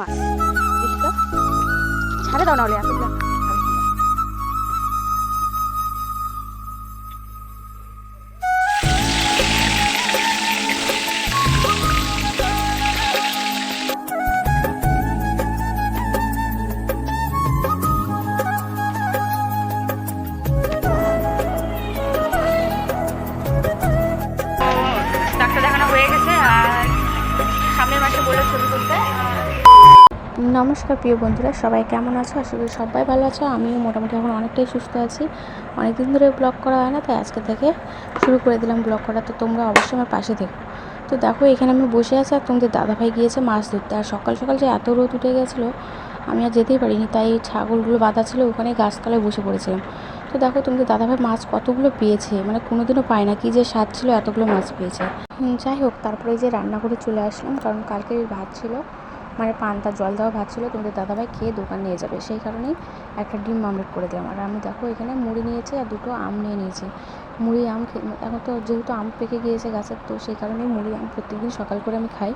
মাছ। ছাড়ে দাও না হলে এতগুলো। ডাক্তার দেখানো হয়ে গেছে, আর সামনের মাসে বলে ছবি তুলতে নমস্কার প্রিয় বন্ধুরা, সবাই কেমন আছো? আশা করি সবাই ভালো আছো। আমিও মোটামুটি এখন অনেকটাই সুস্থ আছি। অনেকদিন ধরে ব্লগ করা হয় না, তাই আজকে থেকে শুরু করে দিলাম ব্লগ করা। তো তোমরা অবশ্যই আমার পাশে থেকো। তো দেখো, এখানে আমি বসে আছি আর তোমাদের দাদাভাই গিয়েছে মাছ ধরতে। আর সকাল সকাল যে এত রোদ উঠে গেছিল, আমি আর যেতেই পারিনি। তাই ছাগলগুলো বাঁধা ছিল, ওখানে গাছতলায় বসে পড়েছিলাম। তো দেখো, তোমাদের দাদাভাই মাছ কতগুলো পেয়েছে? মানে কোনোদিনও পায় না। কি যে স্বাদ ছিল, এতগুলো মাছ পেয়েছে। যাই হোক, তারপরে যে রান্না করে চলে আসলাম, কারণ কালকের ভাত ছিল। মানে পান্তা জল দেওয়া ভাত ছিল, তোমাদের দাদাভাই খেয়ে দোকান নিয়ে যাবে। সেই কারণেই একটা ডিম আমলেট করে দিলাম। আর আমি দেখো এখানে মুড়ি নিয়েছি আর দুটো আম নিয়ে নিয়েছি। মুড়ি, আম এখন তো যেহেতু আম পেকে গিয়েছে গাছের তো সেই কারণেই মুড়ি আম প্রত্যেকদিন সকাল করে আমি খাই।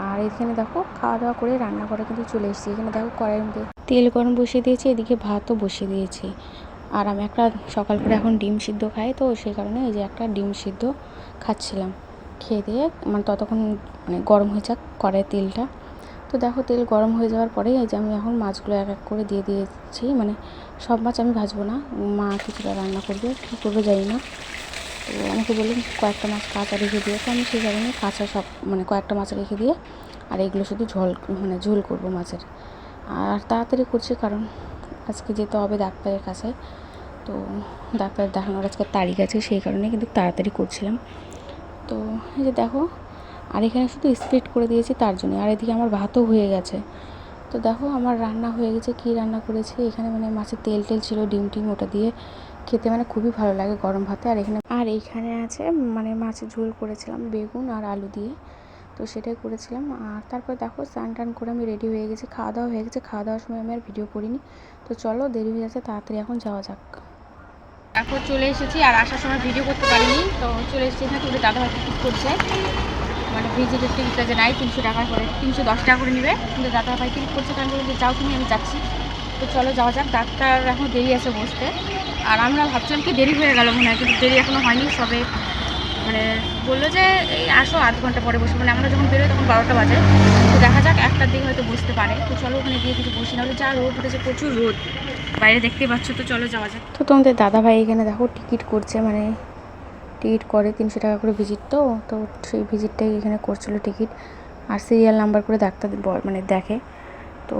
আর এখানে দেখো খাওয়া দাওয়া করে রান্না করে কিন্তু চলে এসেছি। এখানে দেখো কড়াইয়ের মধ্যে তেল গরম বসিয়ে দিয়েছি, এদিকে ভাতও বসিয়ে দিয়েছি। আর আমি একটা সকাল করে এখন ডিম সিদ্ধ খাই, তো সেই কারণে এই যে একটা ডিম সিদ্ধ খাচ্ছিলাম। খেয়ে দিয়ে মানে ততক্ষণ মানে গরম হয়ে যাক কড়াইয়ের তেলটা। তো দেখো তেল গরম হয়ে যাওয়ার পরে এই যে আমি এখন মাছগুলো এক এক করে দিয়ে দিয়েছি মানে সব মাছ আমি ভাজবো না। মা কিছুটা রান্না করবে, কী করবে জানি না। তো আমাকে বললেন কয়েকটা মাছ কাঁচা রেখে দিয়ে তো আমি সেই কারণে কাঁচা সব মানে কয়েকটা মাছ রেখে দিয়ে আর এগুলো শুধু ঝোল মানে ঝোল করব মাছের। আর তাড়াতাড়ি করছি কারণ আজকে যেতে হবে ডাক্তারের কাছে। তো ডাক্তার দেখানোর আজকে তারিখ আছে, সেই কারণে কিন্তু তাড়াতাড়ি করছিলাম। তো এই যে দেখো আর এখানে শুধু স্প্লিট করে দিয়েছি তার জন্য। আর এদিকে আমার ভাতও হয়ে গেছে। তো দেখো আমার রান্না হয়ে গেছে। কী রান্না করেছি? এখানে মানে মাছের তেল টেল ছিল, ডিম টিম ওটা দিয়ে খেতে মানে খুবই ভালো লাগে গরম ভাতে। আর এখানে আর এইখানে আছে মানে মাছের ঝোল করেছিলাম বেগুন আর আলু দিয়ে। তো সেটাই করেছিলাম। আর তারপর দেখো স্নান টান করে আমি রেডি হয়ে গেছি। খাওয়া দাওয়া হয়ে গেছে। খাওয়া দাওয়ার সময় আমি আর ভিডিও করিনি। তো চলো দেরি হয়ে যাচ্ছে, তাড়াতাড়ি এখন যাওয়া যাক। এখন চলে এসেছি আর আসার সময় ভিডিও করতে পারিনি। তো চলে এসেছি এখানে তুমি দাদা ভাই টিকিট করছে? মানে ভিজিটের টিকিটটা যে নাই, তিনশো টাকা করে, তিনশো দশ টাকা করে নেবে। কিন্তু দাদা ভাই টিকিট করছে কারণ বলছে যাও তুমি, আমি যাচ্ছি। তো চলো, যাওয়া যাক। ডাক্তার এখন দেরি আছে বসতে। আর আমরা ভাবছিলাম কি দেরি হয়ে গেল মনে হয়, কিন্তু দেরি এখনও হয়নি। সবে মানে বলল যে, এই আসো আধ ঘণ্টা পরে বসে। মানে আমরা যখন বেরোই তখন বারোটা বাজে। তো দেখা যাক, একটার দিকে হয়তো বসতে পারে। তো চলো, ওখানে গিয়ে কিছু বসি। নাহলে যা রোদ উঠেছে, প্রচুর রোদ। বাইরে দেখতে পাচ্ছ, তো চলো যাওয়া যাক। তো তোমাদের দাদা ভাই এখানে দেখো, টিকিট করছে মানে টিকিট করে তিনশো টাকা করে ভিজিট তো তো সেই ভিজিটটাই এখানে করছিল টিকিট। আর সিরিয়াল নাম্বার করে ডাক্তার মানে দেখে। তো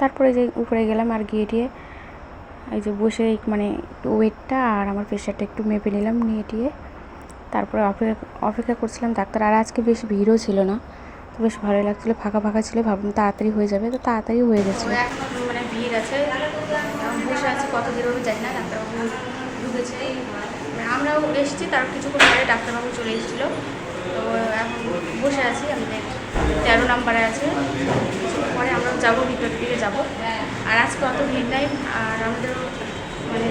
তারপরে যে উপরে গেলাম আর গিয়ে টিয়ে এই যে বসে মানে ওয়েটটা আর আমার প্রেশারটা একটু মেপে নিলাম, নিয়ে টিয়ে তারপরে অপেক্ষা অপেক্ষা করছিলাম ডাক্তার। আর আজকে বেশ ভিড়ও ছিল না, তো বেশ ভালোই লাগছিল, ফাঁকা ফাঁকা ছিল, ভাবলাম তাড়াতাড়ি হয়ে যাবে, তো তাড়াতাড়ি হয়ে এখন মানে ভিড় আছে বসে আছি, কত দেরি জানি না আমরাও এসেছি, তার কিছুক্ষণ পরে ডাক্তারবাবু চলে এসেছিল। তো এখন বসে আছি আমাদের তেরো নাম্বারে আছে। পরে আমরা যাব, ভিতর দিকে যাব। আর আজকে অত ভিড় নাই, আর আমাদের মানে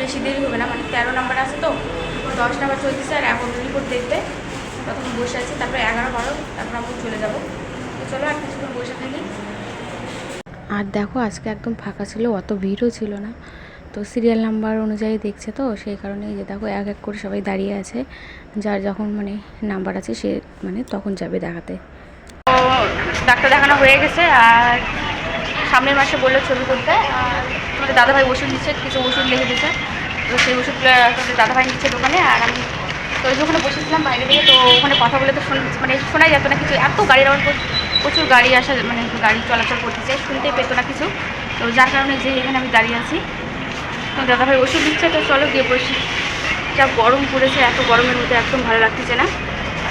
বেশি দেরি হবে না মানে তেরো নাম্বার আছে তো, দশ নাম্বার চলতেছে, আর এখন রিপোর্ট দেখবে। তখন বসে আছি, তারপরে এগারো বারো, তারপর আমরা চলে যাব। তো চলো আর কিছুক্ষণ বসে থাকি। আর দেখো, আজকে একদম ফাঁকা ছিল, অত ভিড়ও ছিল না। তো সিরিয়াল নাম্বার অনুযায়ী দেখছে তো, সেই কারণে এই যে দেখো এক এক করে সবাই দাঁড়িয়ে আছে। যার যখন মানে নাম্বার আছে সে মানে তখন যাবে দেখাতে। ডাক্তার দেখানো হয়ে গেছে আর সামনের মাসে বলল ছবি করতে আর তোমাদের দাদাভাই ওষুধ দিচ্ছে, কিছু ওষুধ লিখে দিচ্ছে। তো সেই ওষুধগুলো তোমাদের দাদাভাই নিচ্ছে দোকানে আর আমি তো ওখানে বসেছিলাম বাইরে থেকে, তো ওখানে কথা বলে তো শুন মানে শোনাই যেত না কিছু। এত গাড়ির আমার প্রচুর গাড়ি আসা মানে গাড়ি চলাচল করতেছে, শুনতেই পেতো না কিছু। তো যার কারণে যে এখানে আমি দাঁড়িয়ে আছি। দাদাভাই ওষুধ দিচ্ছে, তো চলো গিয়ে বসি। যা গরম পড়েছে, এত গরমের মধ্যে একদম ভালো লাগতেছে না।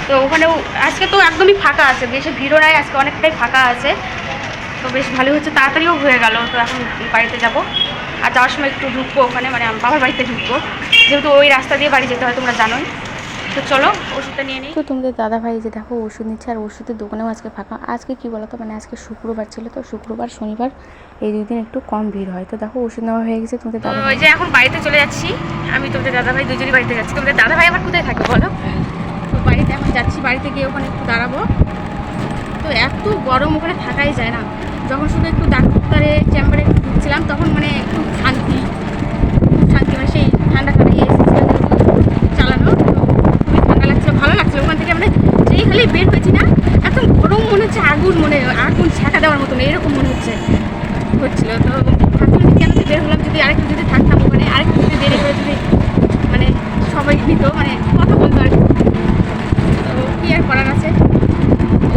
তো ওখানেও আজকে তো একদমই ফাঁকা আছে, বেশি ভিড়ও নাই, আজকে অনেকটাই ফাঁকা আছে। তো বেশ ভালোই হচ্ছে, তাড়াতাড়িও হয়ে গেল, তো এখন বাড়িতে যাব। আর যাওয়ার সময় একটু ঢুকবো ওখানে মানে বাবার বাড়িতে ঢুকবো। যেহেতু ওই রাস্তা দিয়ে বাড়ি যেতে হয়, তোমরা জানোই। তো চলো ওষুধটা নিয়ে নিই। তো তোমাদের দাদা ভাই যে দেখো ওষুধ নিচ্ছে আর ওষুধের দোকানেও আজকে ফাঁকা। আজকে কি বলতো মানে আজকে শুক্রবার ছিল তো শুক্রবার শনিবার এই দুই দিন একটু কম ভিড় হয়। তো দেখো ওষুধ নেওয়া হয়ে গেছে তোমাদের দাদা ওই যে এখন বাড়িতে চলে যাচ্ছি। আমি তোমাদের দাদা ভাই দুজনই বাড়িতে যাচ্ছি। তোমাদের দাদা ভাই আবার কোথায় থাকে বলো? তো বাড়িতে এখন যাচ্ছি বাড়িতে গিয়ে ওখানে একটু দাঁড়াবো। তো এত গরম ওখানে থাকাই যায় না। যখন শুধু একটু ডাক্তারের চেম্বারে ঢুকছিলাম তখন মানে একটু শান্তি। শান্তি মানে সেই ঠান্ডা ঠান্ডা এসি চালানো তো খুবই ঠান্ডা লাগছিল ভালো লাগছিল ওখান থেকে মানে যেই বের হয়েছি না এত গরম মনে হচ্ছে, আগুন মনে, আগুন ছাঁকা দেওয়ার মতন, এরকম মনে হচ্ছে। হচ্ছিল, তো ভাবছিলাম যে আমি বের হলাম, যদি আরেকটু যদি থাকতাম ওখানে, আরেকটু যদি দেরি করে যদি মানে সবাই নিত মানে কথা বলতো আর কি। তো কি আর করার আছে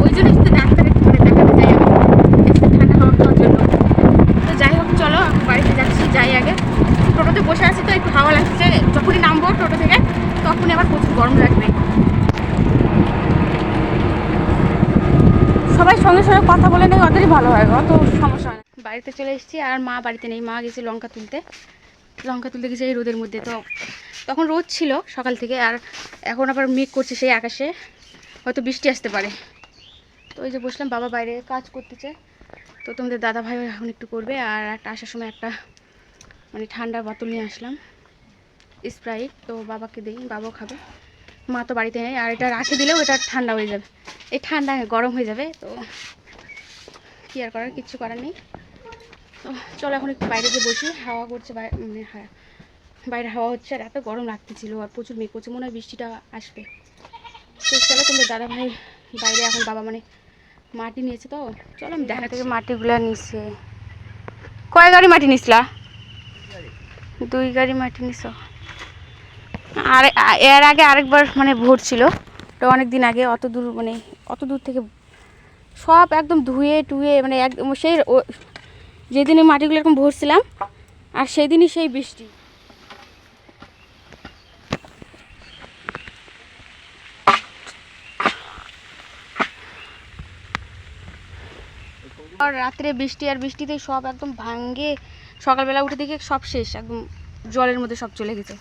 ওই জন্য শুধু ডাক্তারের মানে দেখাতে যাই আমি একটু ঠান্ডা হাওয়া খাওয়ার জন্য তো যাই হোক চলো বাড়িতে যাচ্ছি যাই আগে টোটোতে বসে আছি তো একটু হাওয়া লাগছে যখনই নামবো টোটো থেকে তখনই আবার প্রচুর গরম লাগবে সবাই সঙ্গে সঙ্গে কথা বলে নেই, ওদেরই ভালো হয় অত সমস্যা হয় বাড়িতে চলে এসেছি আর মা বাড়িতে নেই, মা গেছে লঙ্কা তুলতে। লঙ্কা তুলতে গেছে এই রোদের মধ্যে, তো তখন রোদ ছিল সকাল থেকে, আর এখন আবার মেঘ করছে সেই আকাশে, হয়তো বৃষ্টি আসতে পারে। তো ওই যে বসলাম, বাবা বাইরে কাজ করতেছে। তো তোমাদের দাদা ভাই এখন একটু করবে, আর একটা আসার সময় একটা মানে ঠান্ডার বোতল নিয়ে আসলাম, স্প্রাইট। তো বাবাকে দিই, বাবাও খাবে। মা তো বাড়িতে নেই, আর এটা রাখে দিলেও এটা ঠান্ডা হয়ে যাবে। এই ঠান্ডা গরম হয়ে যাবে, তো কি আর করার কিচ্ছু করার নেই। তো চলো এখন একটু বাইরে গিয়ে বসি। হাওয়া করছে মানে হ্যাঁ বাইরে হাওয়া হচ্ছে আর এত গরম লাগতেছিল আর প্রচুর মেঘ করছে মনে হয় বৃষ্টিটা আসবে। তো চলো তোমাদের দাদা ভাই বাইরে এখন বাবা মানে মাটি নিয়েছে তো চলো আমি দেখা থেকে মাটিগুলো নিচ্ছে কয় গাড়ি মাটি নিছিলা? দুই গাড়ি মাটি নিছ। আর এর আগে আরেকবার মানে ভোট ছিল তো অনেক দিন আগে অত দূর মানে অত দূর থেকে সব একদম ধুয়ে টুয়ে মানে একদম সেই যেদিনই মাটিগুলো এরকম ভরছিলাম, আর সেই দিনই সেই বৃষ্টি। রাত্রে বৃষ্টি আর বৃষ্টিতে সব একদম ভাঙ্গে সকালবেলা উঠে দেখে সব শেষ, একদম জলের মধ্যে সব চলে গেছে।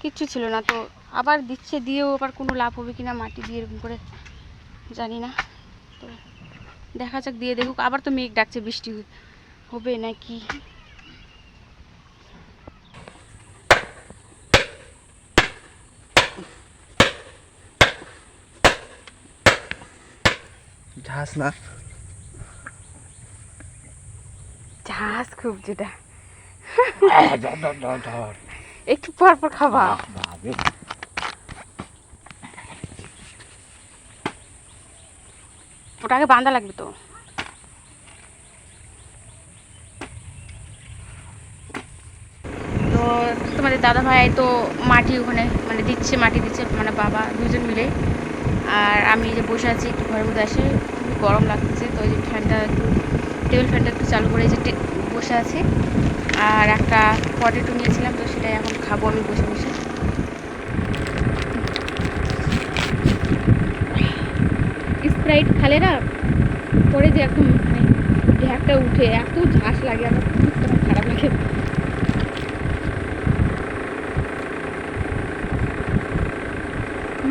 কিচ্ছু ছিল না, তো আবার দিচ্ছে, দিয়েও আবার কোনো লাভ হবে কিনা মাটি দিয়ে এরকম করে জানি না। দেখা যাক দিয়ে দেখুক। আবার তো মেঘ ডাকছে বৃষ্টি হবে নাকি? ঝাঁস না। ঝাঁস খুব যেটা। একটু পর পর খাবা। ওটাকে বাঁধা লাগবে তো। তো তোমাদের দাদা ভাই তো মাটি ওখানে মানে দিচ্ছে, মাটি দিচ্ছে মানে বাবা দুজন মিলে। আর আমি যে বসে আছি, একটু ঘরের মধ্যে আসে গরম লাগতেছে তো ওই যে ফ্যানটা একটু, টেবিল ফ্যানটা একটু চালু করে যে বসে আছি। আর একটা পটেটো নিয়েছিলাম, তো সেটাই এখন খাব আমি বসে বসে। স্প্রাইট খালে না? পরে যে এখন মানে ঢ্যাকটা উঠে এত ঝাঁস লাগে, আমার খুব খারাপ লাগে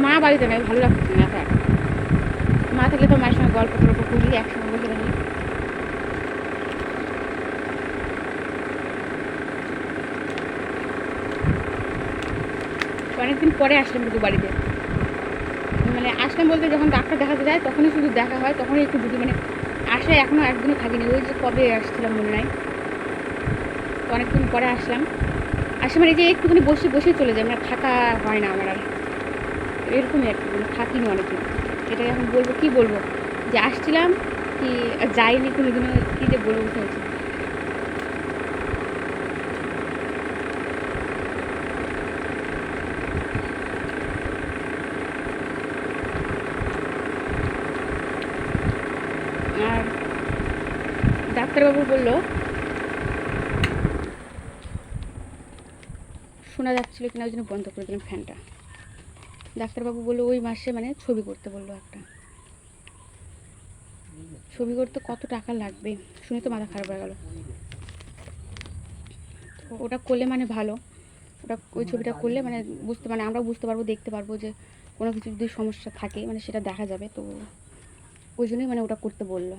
মা বাড়িতে নেই, ভালো লাগছে না একা। মা থাকলে তো মায়ের সঙ্গে গল্প টল্প করি একসঙ্গে বসে থাকি অনেকদিন পরে আসলাম কিন্তু বাড়িতে। মানে আসলাম বলতে যখন ডাক্তার দেখাতে যায়, তখনই শুধু দেখা হয়, তখনই একটু বুঝি মানে আসে এখনও একদিনও থাকিনি। ওই যে কবে আসছিলাম মনে নাই। তো অনেকদিন পরে আসলাম। আসে মানে এই যে একটুখানি বসে বসে চলে যায় মানে থাকা হয় না আমার আর। এরকমই আর কি মানে থাকিনি অনেকদিন। এটাই এখন বলব, কি বলব? যে আসছিলাম কি যাইনি কোনো দিনও কী যে বলব বুঝতে পারছি না। আর ডাক্তারবাবু বলল, শোনা যাচ্ছিল কিনা ওই জন্য বন্ধ করে দিলাম ফ্যানটা। ডাক্তারবাবু বলল, ওই মাসে মানে ছবি করতে বলল একটা। ছবি করতে কত টাকা লাগবে? শুনে তো মাথা খারাপ হয়ে গেল। ওটা করলে মানে ভালো। ওটা ওই ছবিটা করলে মানে বুঝতে মানে আমরাও বুঝতে পারব, দেখতে পারব যে কোনো কিছু যদি সমস্যা থাকে মানে সেটা দেখা যাবে। তো ওই জন্যই মানে ওটা করতে বলল।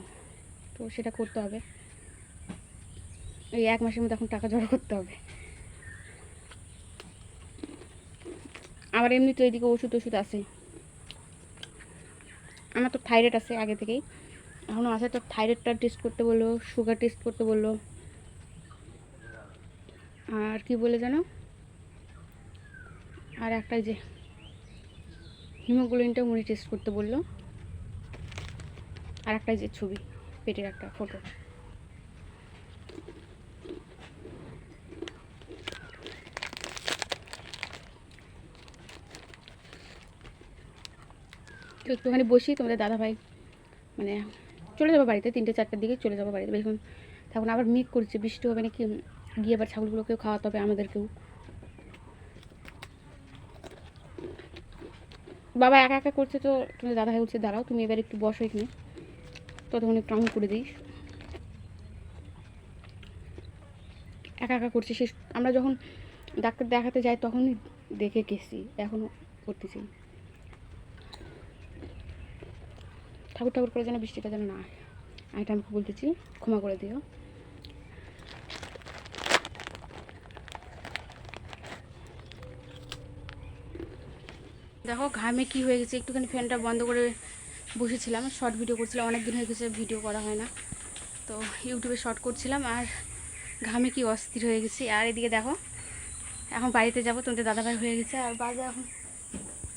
তো সেটা করতে হবে। এই এক মাসের মধ্যে এখন টাকা জড়ো করতে হবে। আবার এমনি তো এদিকে ওষুধ ওষুধ আছে। আমার তো থাইরয়েড আছে আগে থেকেই। এখনও আছে তো থাইরয়েডটা টেস্ট করতে বলল সুগার টেস্ট করতে বলল। আর কি বলে জানো আর একটা যে হিমোগ্লোবিনটা উনি টেস্ট করতে বলল। আর একটা যে ছবি, পেটের একটা ফটো তো একটুখানি বসি, তোমাদের দাদা ভাই মানে চলে যাব বাড়িতে, তিনটে চারটের দিকে চলে যাব বাড়িতে। বেশিক্ষণ তখন আবার মেঘ করছে, বৃষ্টি হবে নাকি? গিয়ে আবার ছাগলগুলোকেও খাওয়াতে হবে আমাদেরকেও। বাবা একা একা করছে তো তুমি দাদা ভাই দাঁড়াও, তুমি এবার একটু বসো এখানে। ততক্ষণ একটু আমি করে দিস একা একা করছে, শেষ আমরা যখন ডাক্তার দেখাতে যাই তখনই দেখে গেছি, এখনও করতেছি। ঠাকুর ঠাকুর করে যেন বৃষ্টিটা যেন না আমি এটা আমাকে বলতেছি ক্ষমা করে দিও। দেখো, ঘামে কি হয়ে গেছে, একটুখানি ফ্যানটা বন্ধ করে বসেছিলাম, শর্ট ভিডিও করছিলাম অনেক দিন হয়ে গেছে ভিডিও করা হয় না। তো ইউটিউবে শর্ট করছিলাম, আর ঘামে কি অস্থির হয়ে গেছি। আর এদিকে দেখো, এখন বাড়িতে যাব, তোমাদের দাদাভাই হয়ে গেছে, আর বাজে এখন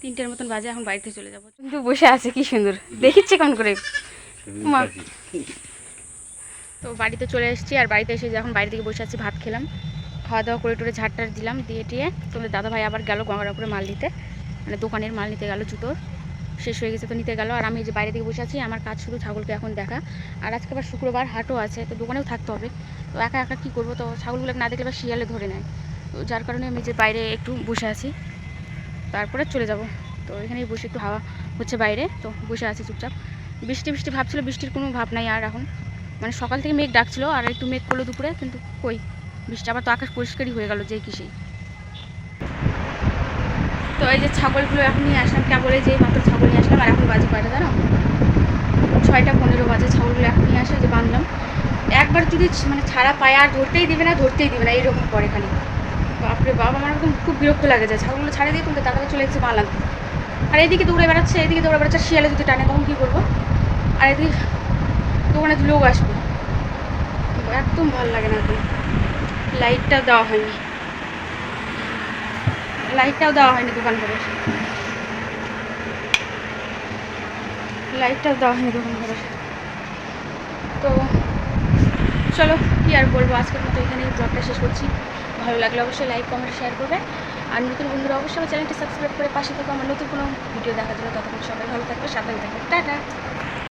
তিনটের মতন বাজে এখন বাড়িতে চলে যাব। কিন্তু বসে আছে কি সুন্দর। দেখিচ্ছে কেমন করে? তো বাড়িতে চলে এসেছি আর বাড়িতে এসে যখন বাড়ি থেকে বসে আছি ভাত খেলাম। খাওয়া দাওয়া করে টোরে ঝাড়টার দিলাম দিয়ে টিয়ে তোমাদের দাদা ভাই আবার গেল গঙ্গারাপুরে মাল নিতে। মানে দোকানের মাল নিতে গেল জুতোর। শেষ হয়ে গেছে তো নিতে গেল। আর আমি যে বাইরে থেকে বসে আছি আমার কাজ শুধু ছাগলকে এখন দেখা। আর আজকে আবার শুক্রবার হাটও আছে তো দোকানেও থাকতে হবে। তো একা একা কী করব? তো ছাগলগুলোকে না দেখলে আবার শিয়ালে ধরে নেয়। তো যার কারণে আমি যে বাইরে একটু বসে আছি। তারপরে চলে যাব। তো এখানেই বসে একটু হাওয়া হচ্ছে বাইরে, তো বসে আছি চুপচাপ। বৃষ্টি বৃষ্টি ভাবছিল, বৃষ্টির কোনো ভাব নাই আর এখন। মানে সকাল থেকে মেঘ ডাকছিল, আর একটু মেঘ করল দুপুরে, কিন্তু কই? বৃষ্টি আবার তো আকাশ পরিষ্কারই হয়ে গেল, যে কি সেই। তো এই যে ছাগলগুলো এখন নিয়ে আসলাম, কেবলে যে মাত্র ছাগল নিয়ে আসলাম, আর এখন বাজে কয়টা জানো? ছয়টা পনেরো বাজে ছাগলগুলো এখন নিয়ে আসে যে বাঁধলাম। একবার যদি মানে ছাড়া পায় আর ধরতেই দিবে না, ধরতেই দিবে না, এইরকম করে খালি। বাপরে বাবা আমার একদম খুব বিরক্ত লাগে যায়। ছাগলগুলো ছাড়ে দিয়ে কিন্তু দাদাকে চলে এসেছে মালাম আর এদিকে দৌড়ে বেড়াচ্ছে, এদিকে দৌড়ে বেড়াচ্ছে, শিয়ালে যদি টানে, তখন কী করব? আর এদিকে দোকানে লোক আসবে। একদম ভালো লাগে না এখন। লাইটটা দেওয়া হয়নি। লাইটটাও দেওয়া হয়নি দোকান করে লাইটটাও দেওয়া হয়নি দোকান করে তো চলো, কি আর বলব? আজকের মতো এখানেই ব্লগটা শেষ করছি। ভালো লাগলে অবশ্যই লাইক কমেন্ট শেয়ার করবেন। আর নতুন বন্ধুরা অবশ্যই আমার চ্যানেলটি সাবস্ক্রাইব করে পাশে থেকে আমার নতুন কোনো ভিডিও দেখার জন্য ততক্ষণ সবাই ভালো থাকবে সাবধানে থাকবে টাটা!